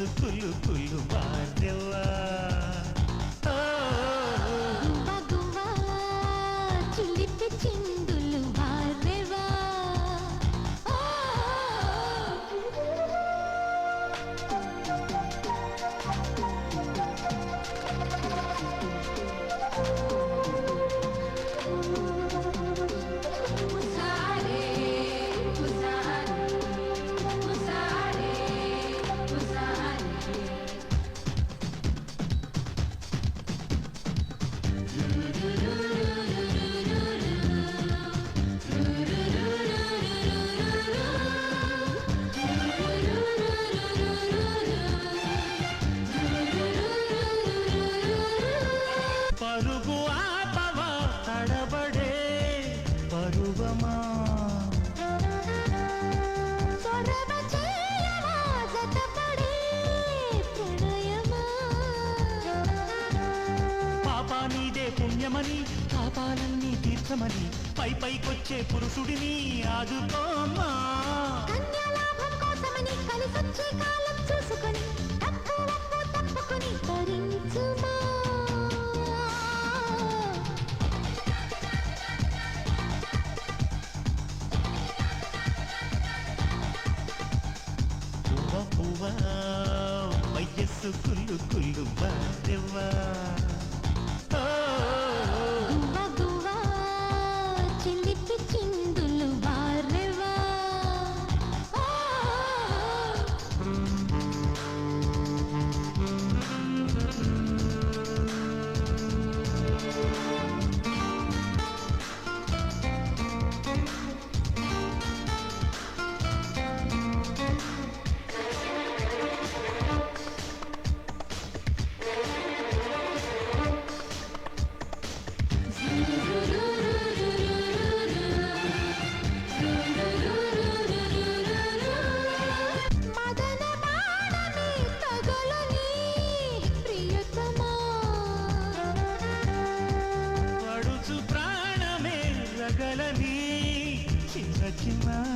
to pull, pull, pull, pull, pull, pull, తీర్చమని పాపాలన్నీ తీర్చమని పై పైకొచ్చే పురుషుడిని ఆదుకోమా వయస్సు కుళ్ళు కుళ్ళు బాధ్యవా Mickey Mouse.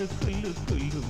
கொல்லு கொல்லு கொல்லும்